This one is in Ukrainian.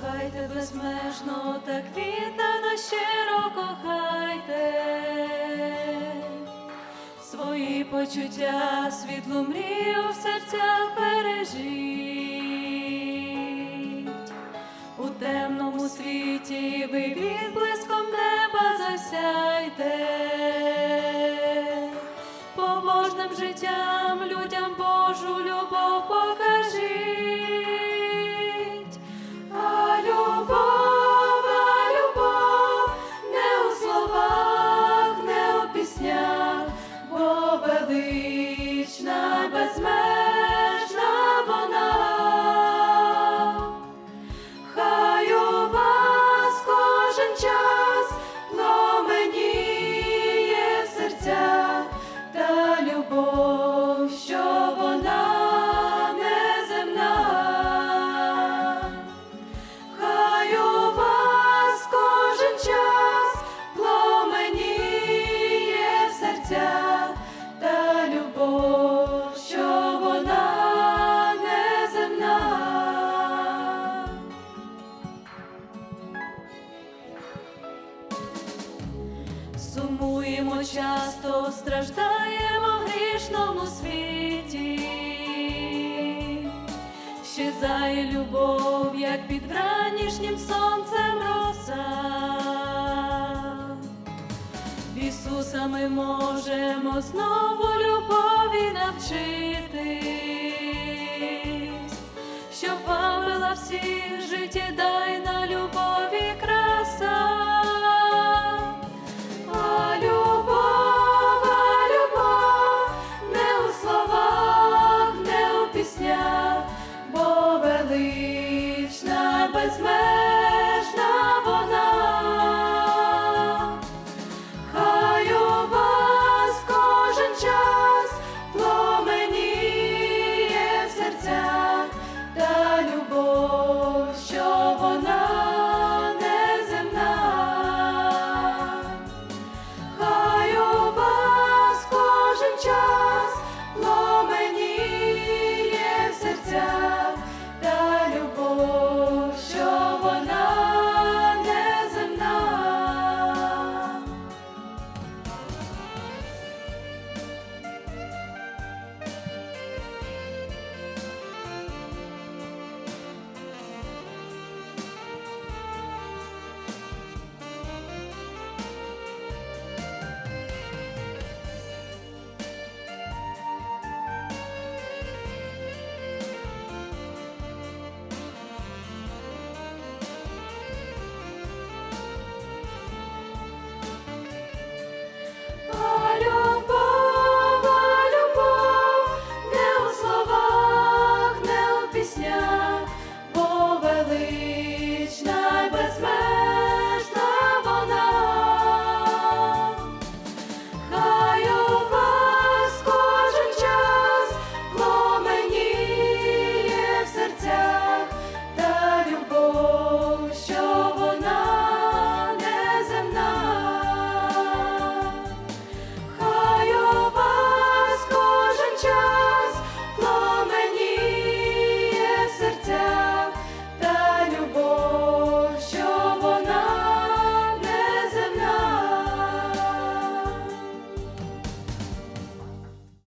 Кохайте безмежно, так віддано щиро кохайте. Свої почуття, світлу мрію в серцях бережіть. У темному світі ви відблиском неба засяйте. Побожним життям велична, безмежна Сумуємо часто, страждаємо в грішному світі, щезає любов, як під вранішнім сонцем роса. В Ісуса ми можемо знову любові навчитись, щоб вабила всіх життєдайна любові